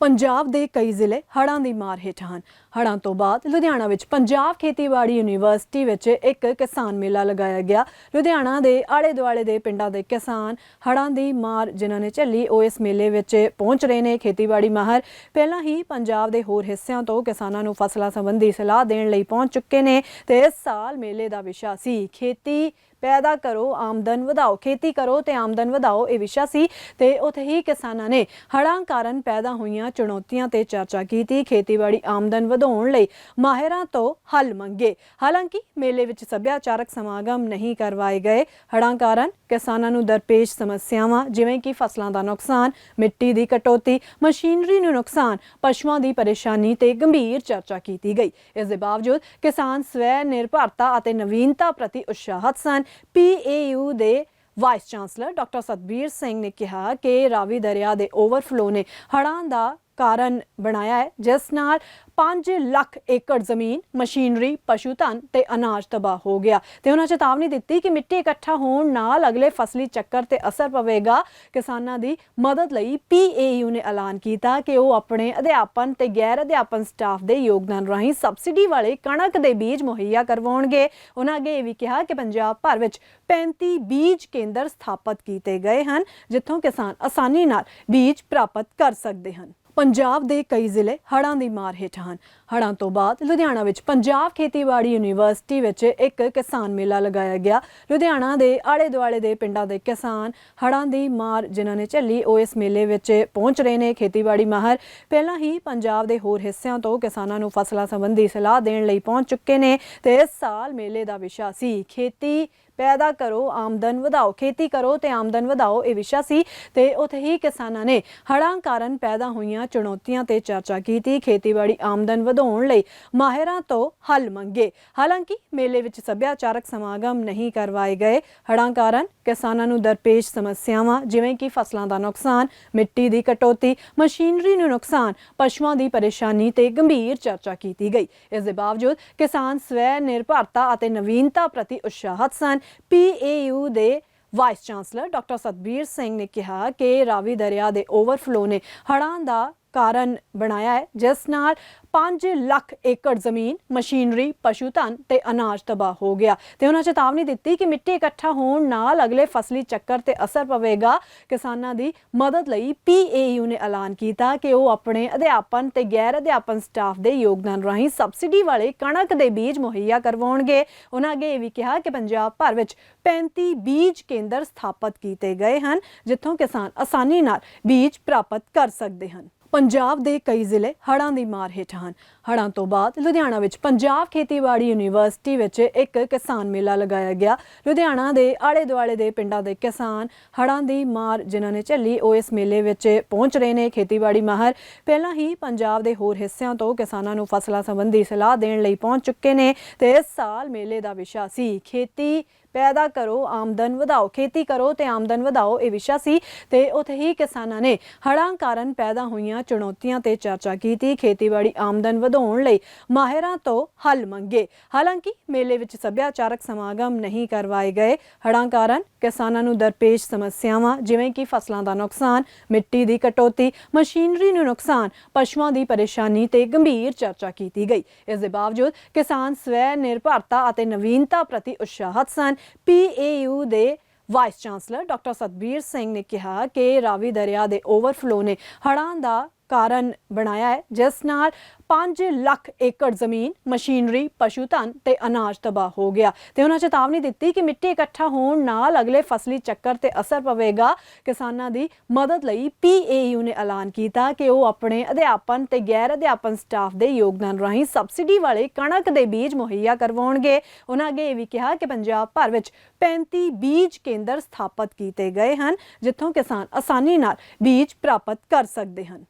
ਪੰਜਾਬ ਦੇ ਕਈ ਜ਼ਿਲ੍ਹੇ ਹੜ੍ਹਾਂ ਦੀ ਮਾਰ ਹੇਠ ਹਨ। ਹੜ੍ਹਾਂ ਤੋਂ ਬਾਅਦ ਲੁਧਿਆਣਾ ਵਿੱਚ ਪੰਜਾਬ ਖੇਤੀਬਾੜੀ ਯੂਨੀਵਰਸਿਟੀ ਵਿੱਚ ਇੱਕ ਕਿਸਾਨ ਮੇਲਾ ਲਗਾਇਆ ਗਿਆ। ਲੁਧਿਆਣਾ ਦੇ ਆਲੇ ਦੁਆਲੇ ਦੇ ਪਿੰਡਾਂ ਦੇ ਕਿਸਾਨ ਹੜ੍ਹਾਂ ਦੀ ਮਾਰ ਜਿਨ੍ਹਾਂ ਨੇ ਝੱਲੀ, ਉਹ ਇਸ ਮੇਲੇ ਵਿੱਚ ਪਹੁੰਚ ਰਹੇ ਨੇ। ਖੇਤੀਬਾੜੀ ਮਾਹਰ ਪਹਿਲਾਂ ਹੀ ਪੰਜਾਬ ਦੇ ਹੋਰ ਹਿੱਸਿਆਂ ਤੋਂ ਕਿਸਾਨਾਂ ਨੂੰ ਫਸਲਾਂ ਸੰਬੰਧੀ ਸਲਾਹ ਦੇਣ ਲਈ ਪਹੁੰਚ ਚੁੱਕੇ ਨੇ ਤੇ ਇਸ ਸਾਲ ਮੇਲੇ ਦਾ ਵਿਸ਼ਾ ਸੀ ਖੇਤੀ ਪੈਦਾ ਕਰੋ, ਆਮਦਨ ਵਧਾਓ, ਖੇਤੀ ਕਰੋ ਤੇ ਆਮਦਨ ਵਧਾਓ, ਇਹ ਵਿਸ਼ਾ ਸੀ। ਤੇ ਉੱਥੇ ਹੀ ਕਿਸਾਨਾਂ ਨੇ ਹੜ੍ਹਾਂ ਕਾਰਨ ਪੈਦਾ ਹੋਈਆਂ ਚੁਣੌਤੀਆਂ ਤੇ ਚਰਚਾ ਕੀਤੀ। ਖੇਤੀਬਾੜੀ ਆਮਦਨ ਵਧਾਉਣ ਲਈ ਮਾਹਿਰਾਂ ਤੋਂ ਹੱਲ ਮੰਗੇ। ਹਾਲਾਂਕਿ ਮੇਲੇ ਵਿੱਚ ਸੱਭਿਆਚਾਰਕ ਸਮਾਗਮ ਨਹੀਂ ਕਰਵਾਏ ਗਏ। ਹੜ੍ਹਾਂ ਕਾਰਨ ਕਿਸਾਨਾਂ ਨੂੰ ਦਰਪੇਸ਼ ਸਮੱਸਿਆਵਾਂ, ਜਿਵੇਂ ਕਿ ਫਸਲਾਂ ਦਾ ਨੁਕਸਾਨ, ਮਿੱਟੀ ਦੀ ਕਟੌਤੀ, ਮਸ਼ੀਨਰੀ ਨੂੰ ਨੁਕਸਾਨ, ਪਸ਼ੂਆਂ ਦੀ ਪਰੇਸ਼ਾਨੀ ਤੇ ਗੰਭੀਰ ਚਰਚਾ ਕੀਤੀ ਗਈ। ਇਸ ਦੇ ਬਾਵਜੂਦ ਕਿਸਾਨ ਸਵੈ ਨਿਰਭਰਤਾ ਅਤੇ ਨਵੀਨਤਾ ਪ੍ਰਤੀ ਉਤਸ਼ਾਹਤ ਸਨ। ਪੀਏਯੂ ਦੇ vice chancellor doctor Satbir Singh ਨੇ ਕਿਹਾ ਕਿ ਰਾਵੀ ਦਰਿਆ ਦੇ ਓਵਰਫਲੋ ਨੇ ਹੜ੍ਹਾਂ ਦਾ ਕਾਰਨ ਬਣਾਇਆ ਹੈ, ਜਿਸ ਨਾਲ 5 ਲੱਖ ਏਕੜ ਜ਼ਮੀਨ, ਮਸ਼ੀਨਰੀ ਪਸ਼ੂ ਧਨ ਤੇ ਅਨਾਜ ਤਬਾਹ ਹੋ ਗਿਆ। ਤੇ ਉਹਨਾਂ ਚੇਤਾਵਨੀ ਦਿੱਤੀ ਕਿ ਮਿੱਟੀ ਇਕੱਠਾ ਹੋਣ ਨਾਲ ਅਗਲੇ ਫਸਲੀ ਚੱਕਰ ਤੇ ਅਸਰ ਪਵੇਗਾ। ਕਿਸਾਨਾਂ ਦੀ ਮਦਦ ਲਈ ਪੀਏਯੂ ਨੇ ਐਲਾਨ ਕੀਤਾ ਕਿ ਉਹ ਆਪਣੇ ਅਧਿਆਪਨ ਤੇ ਗੈਰ ਅਧਿਆਪਨ ਸਟਾਫ ਦੇ ਯੋਗਦਾਨ ਰਾਹੀਂ ਸਬਸਿਡੀ ਵਾਲੇ ਕਣਕ ਦੇ ਬੀਜ ਮੁਹੱਈਆ ਕਰਵਾਉਣਗੇ। ਉਹਨਾਂ ਅੱਗੇ ਇਹ ਵੀ ਕਿਹਾ ਕਿ ਪੰਜਾਬ ਭਰ ਵਿੱਚ 35 ਬੀਜ ਕੇਂਦਰ ਸਥਾਪਿਤ ਕੀਤੇ ਗਏ ਹਨ, ਜਿੱਥੋਂ ਕਿਸਾਨ ਆਸਾਨੀ ਨਾਲ ਬੀਜ ਪ੍ਰਾਪਤ ਕਰ ਸਕਦੇ ਹਨ। ਪੰਜਾਬ ਦੇ ਕਈ ਜ਼ਿਲ੍ਹੇ ਹੜ੍ਹਾਂ ਦੀ ਮਾਰ ਹੇਠ ਹਨ। ਹੜ੍ਹਾਂ ਤੋਂ ਬਾਅਦ ਲੁਧਿਆਣਾ ਵਿੱਚ ਪੰਜਾਬ ਖੇਤੀਬਾੜੀ ਯੂਨੀਵਰਸਿਟੀ ਵਿੱਚ ਇੱਕ ਕਿਸਾਨ ਮੇਲਾ ਲਗਾਇਆ ਗਿਆ। ਲੁਧਿਆਣਾ ਦੇ ਆਲੇ ਦੁਆਲੇ ਦੇ ਪਿੰਡਾਂ ਦੇ ਕਿਸਾਨ ਹੜ੍ਹਾਂ ਦੀ ਮਾਰ ਜਿਨ੍ਹਾਂ ਨੇ ਝੱਲੀ, ਉਹ ਇਸ ਮੇਲੇ ਵਿੱਚ ਪਹੁੰਚ ਰਹੇ ਨੇ। ਖੇਤੀਬਾੜੀ ਮਾਹਰ ਪਹਿਲਾਂ ਹੀ ਪੰਜਾਬ ਦੇ ਹੋਰ ਹਿੱਸਿਆਂ ਤੋਂ ਕਿਸਾਨਾਂ ਨੂੰ ਫਸਲਾਂ ਸੰਬੰਧੀ ਸਲਾਹ ਦੇਣ ਲਈ ਪਹੁੰਚ ਚੁੱਕੇ ਨੇ ਤੇ ਇਸ ਸਾਲ ਮੇਲੇ ਦਾ ਵਿਸ਼ਾ ਸੀ ਖੇਤੀ। ਪੈਦਾ ਕਰੋ, ਆਮਦਨ ਵਧਾਓ, ਖੇਤੀ ਕਰੋ ਤੇ ਆਮਦਨ ਵਧਾਓ, ਇਹ ਵਿਸ਼ਾ ਸੀ ਤੇ ਉੱਥੇ ਹੀ ਕਿਸਾਨਾਂ ਨੇ ਹੜ੍ਹਾਂ ਕਾਰਨ ਪੈਦਾ ਹੋਈਆਂ ਚੁਣੌਤੀਆਂ ਤੇ ਚਰਚਾ ਕੀਤੀ। ਖੇਤੀਬਾੜੀ ਆਮਦਨ ਵਧਾਉਣ ਲਈ ਮਾਹਿਰਾਂ ਤੋਂ ਹੱਲ ਮੰਗੇ। ਹਾਲਾਂਕਿ ਮੇਲੇ ਵਿੱਚ ਸੱਭਿਆਚਾਰਕ ਸਮਾਗਮ ਨਹੀਂ ਕਰਵਾਏ ਗਏ। ਹੜ੍ਹਾਂ ਕਾਰਨ ਕਿਸਾਨਾਂ ਨੂੰ ਦਰਪੇਸ਼ ਸਮੱਸਿਆਵਾਂ, ਜਿਵੇਂ ਕਿ ਫਸਲਾਂ ਦਾ ਨੁਕਸਾਨ, ਮਿੱਟੀ ਦੀ ਕਟੌਤੀ, ਮਸ਼ੀਨਰੀ ਨੂੰ ਨੁਕਸਾਨ, ਪਸ਼ੂਆਂ ਦੀ ਪਰੇਸ਼ਾਨੀ ਤੇ ਗੰਭੀਰ ਚਰਚਾ ਕੀਤੀ ਗਈ। ਇਸ ਦੇ ਬਾਵਜੂਦ ਕਿਸਾਨ ਸਵੈ ਨਿਰਭਰਤਾ ਅਤੇ ਨਵੀਨਤਾ ਪ੍ਰਤੀ ਉਤਸ਼ਾਹਤ ਸਨ। ਪੀਏਯੂ ਦੇ vice chancellor doctor Satbir Singh ਨੇ ਕਿਹਾ ਕਿ ਰਾਵੀ ਦਰਿਆ ਦੇ ਓਵਰਫਲੋ ਨੇ ਹੜ੍ਹਾਂ ਦਾ ਕਾਰਨ ਬਣਾਇਆ ਹੈ, ਜਿਸ ਨਾਲ 5 ਲੱਖ ਏਕੜ ਜ਼ਮੀਨ, ਮਸ਼ੀਨਰੀ ਪਸ਼ੂ ਧਨ ਤੇ ਅਨਾਜ ਤਬਾਹ ਹੋ ਗਿਆ। ਤੇ ਉਹਨਾਂ ਚੇਤਾਵਨੀ ਦਿੱਤੀ ਕਿ ਮਿੱਟੀ ਇਕੱਠਾ ਹੋਣ ਨਾਲ ਅਗਲੇ ਫਸਲੀ ਚੱਕਰ ਤੇ ਅਸਰ ਪਵੇਗਾ। ਕਿਸਾਨਾਂ ਦੀ ਮਦਦ ਲਈ ਪੀਏਯੂ ਨੇ ਐਲਾਨ ਕੀਤਾ ਕਿ ਉਹ ਆਪਣੇ ਅਧਿਆਪਨ ਤੇ ਗੈਰ ਅਧਿਆਪਨ ਸਟਾਫ ਦੇ ਯੋਗਦਾਨ ਰਾਹੀਂ ਸਬਸਿਡੀ ਵਾਲੇ ਕਣਕ ਦੇ ਬੀਜ ਮੁਹੱਈਆ ਕਰਵਾਉਣਗੇ। ਉਹਨਾਂ ਅੱਗੇ ਇਹ ਵੀ ਕਿਹਾ ਕਿ ਪੰਜਾਬ ਭਰ ਵਿੱਚ 35 ਬੀਜ ਕੇਂਦਰ ਸਥਾਪਿਤ ਕੀਤੇ ਗਏ ਹਨ, ਜਿੱਥੋਂ ਕਿਸਾਨ ਆਸਾਨੀ ਨਾਲ ਬੀਜ ਪ੍ਰਾਪਤ ਕਰ ਸਕਦੇ ਹਨ। ਪੰਜਾਬ ਦੇ ਕਈ ਜ਼ਿਲ੍ਹੇ ਹੜ੍ਹਾਂ ਦੀ ਮਾਰ ਹੇਠ ਹਨ। ਹੜ੍ਹਾਂ ਤੋਂ ਬਾਅਦ ਲੁਧਿਆਣਾ ਵਿੱਚ ਪੰਜਾਬ ਖੇਤੀਬਾੜੀ ਯੂਨੀਵਰਸਿਟੀ ਵਿੱਚ ਇੱਕ ਕਿਸਾਨ ਮੇਲਾ ਲਗਾਇਆ ਗਿਆ। ਲੁਧਿਆਣਾ ਦੇ ਆਲੇ ਦੁਆਲੇ ਦੇ ਪਿੰਡਾਂ ਦੇ ਕਿਸਾਨ ਹੜ੍ਹਾਂ ਦੀ ਮਾਰ ਜਿਨ੍ਹਾਂ ਨੇ ਝੱਲੀ, ਉਹ ਇਸ ਮੇਲੇ ਵਿੱਚ ਪਹੁੰਚ ਰਹੇ ਨੇ। ਖੇਤੀਬਾੜੀ ਮਾਹਰ ਪਹਿਲਾਂ ਹੀ ਪੰਜਾਬ ਦੇ ਹੋਰ ਹਿੱਸਿਆਂ ਤੋਂ ਕਿਸਾਨਾਂ ਨੂੰ ਫਸਲਾਂ ਸੰਬੰਧੀ ਸਲਾਹ ਦੇਣ ਲਈ ਪਹੁੰਚ ਚੁੱਕੇ ਨੇ ਤੇ ਇਸ ਸਾਲ ਮੇਲੇ ਦਾ ਵਿਸ਼ਾ ਸੀ, ਖੇਤੀ ਪੈਦਾ ਕਰੋ, ਆਮਦਨ ਵਧਾਓ, ਖੇਤੀ ਕਰੋ ਤੇ ਆਮਦਨ ਵਧਾਓ, ਇਹ ਵਿਸ਼ਾ ਸੀ ਤੇ ਉੱਥੇ ਹੀ ਕਿਸਾਨਾਂ ਨੇ ਹੜ੍ਹਾਂ ਕਾਰਨ ਪੈਦਾ ਹੋਈਆਂ ਚੁਣੌਤੀਆਂ ਤੇ ਚਰਚਾ ਕੀਤੀ। ਖੇਤੀਬਾੜੀ ਆਮਦਨ ਵਧਾਉਣ ਲਈ ਮਾਹਿਰਾਂ ਤੋਂ ਹੱਲ ਮੰਗੇ। ਹਾਲਾਂਕਿ ਮੇਲੇ ਵਿੱਚ ਸੱਭਿਆਚਾਰਕ ਸਮਾਗਮ ਨਹੀਂ ਕਰਵਾਏ ਗਏ। ਹੜ੍ਹਾਂ ਕਾਰਨ ਕਿਸਾਨਾਂ ਨੂੰ ਦਰਪੇਸ਼ ਸਮੱਸਿਆਵਾਂ, ਜਿਵੇਂ ਕਿ ਫਸਲਾਂ ਦਾ ਨੁਕਸਾਨ, ਮਿੱਟੀ ਦੀ ਕਟੌਤੀ, ਮਸ਼ੀਨਰੀ ਨੂੰ ਨੁਕਸਾਨ, ਪਸ਼ੂਆਂ ਦੀ ਪਰੇਸ਼ਾਨੀ ਤੇ ਗੰਭੀਰ ਚਰਚਾ ਕੀਤੀ ਗਈ। ਇਸ ਦੇ ਬਾਵਜੂਦ ਕਿਸਾਨ ਸਵੈ ਨਿਰਭਰਤਾ ਅਤੇ ਨਵੀਨਤਾ ਪ੍ਰਤੀ ਉਤਸ਼ਾਹਤ ਸਨ। ਪੀਏਯੂ ਦੇ vice chancellor doctor Satbir Singh ਨੇ ਕਿਹਾ ਕਿ ਰਾਵੀ ਦਰਿਆ ਦੇ ਓਵਰਫਲੋ ਨੇ ਹੜ੍ਹਾਂ ਦਾ ਕਾਰਨ ਬਣਾਇਆ ਹੈ, ਜਿਸ ਨਾਲ 5 ਲੱਖ ਏਕੜ ਜ਼ਮੀਨ, ਮਸ਼ੀਨਰੀ ਪਸ਼ੂ ਧਨ ਤੇ ਅਨਾਜ ਤਬਾਹ ਹੋ ਗਿਆ। ਤੇ ਉਹਨਾਂ ਚੇਤਾਵਨੀ ਦਿੱਤੀ ਕਿ ਮਿੱਟੀ ਇਕੱਠਾ ਹੋਣ ਨਾਲ ਅਗਲੇ ਫਸਲੀ ਚੱਕਰ ਤੇ ਅਸਰ ਪਵੇਗਾ। ਕਿਸਾਨਾਂ ਦੀ ਮਦਦ ਲਈ ਪੀਏਯੂ ਨੇ ਐਲਾਨ ਕੀਤਾ ਕਿ ਉਹ ਆਪਣੇ ਅਧਿਆਪਨ ਤੇ ਗੈਰ ਅਧਿਆਪਨ ਸਟਾਫ ਦੇ ਯੋਗਦਾਨ ਰਾਹੀਂ ਸਬਸਿਡੀ ਵਾਲੇ ਕਣਕ ਦੇ ਬੀਜ ਮੁਹੱਈਆ ਕਰਵਾਉਣਗੇ। ਉਹਨਾਂ ਅੱਗੇ ਇਹ ਵੀ ਕਿਹਾ ਕਿ ਪੰਜਾਬ ਭਰ ਵਿੱਚ 35 ਬੀਜ ਕੇਂਦਰ ਸਥਾਪਿਤ ਕੀਤੇ ਗਏ ਹਨ, ਜਿੱਥੋਂ ਕਿਸਾਨ ਆਸਾਨੀ ਨਾਲ ਬੀਜ ਪ੍ਰਾਪਤ ਕਰ ਸਕਦੇ ਹਨ।